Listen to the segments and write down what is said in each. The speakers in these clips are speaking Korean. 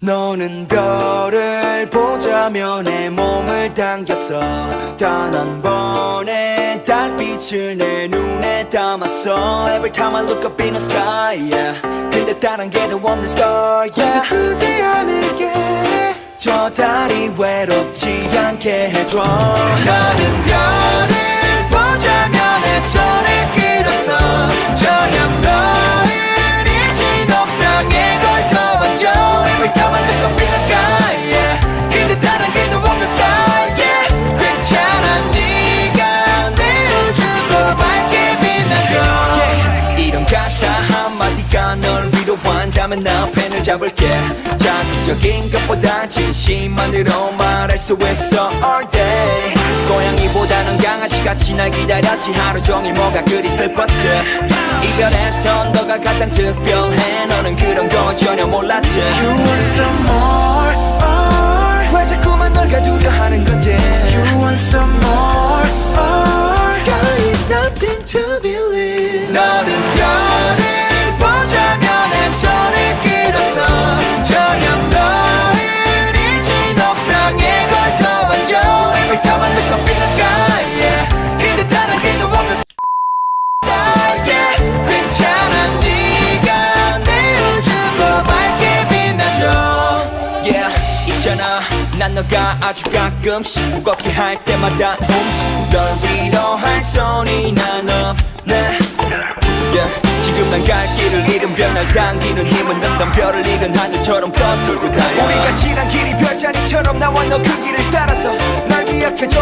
너는 별을 보자며 내 몸을 당겼어 단 한 번의 달빛을 내 눈에 담았어 Every time I look up in the sky yeah. 근데 다른 게더 없는 star yeah. 혼자 두지 않을게 저 달이 외롭지 않게 해줘 가사 한마디가 널 위로한다면 나 펜을 잡을게. 자극적인 것보다 진심만으로 말할 수 있어 all day. 고양이보다는 강아지같이 날 기다렸지. 하루 종일 뭐가 그리 슬펐지? 이별에선 너가 가장 특별해. 너는 그런 거 전혀 몰랐지. You want some more 있잖아. 난 너가 아주 가끔씩 무겁게 할 때마다 움직 널 위로할 손이 난 없네. Yeah. 지금 난 갈 길을 잃은 별날 당기는 힘은 없던 별을 잃은 하늘처럼 뻗돌고 다녀 우리가 지난 길이 별자리처럼 나와 너 그 길을 따라서 날 기억해줘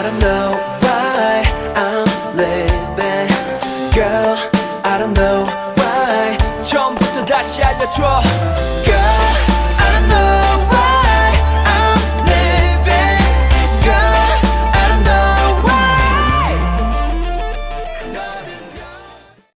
I don't know why I'm living. Girl, I don't know why. 처음부터 다시 알려줘. Girl,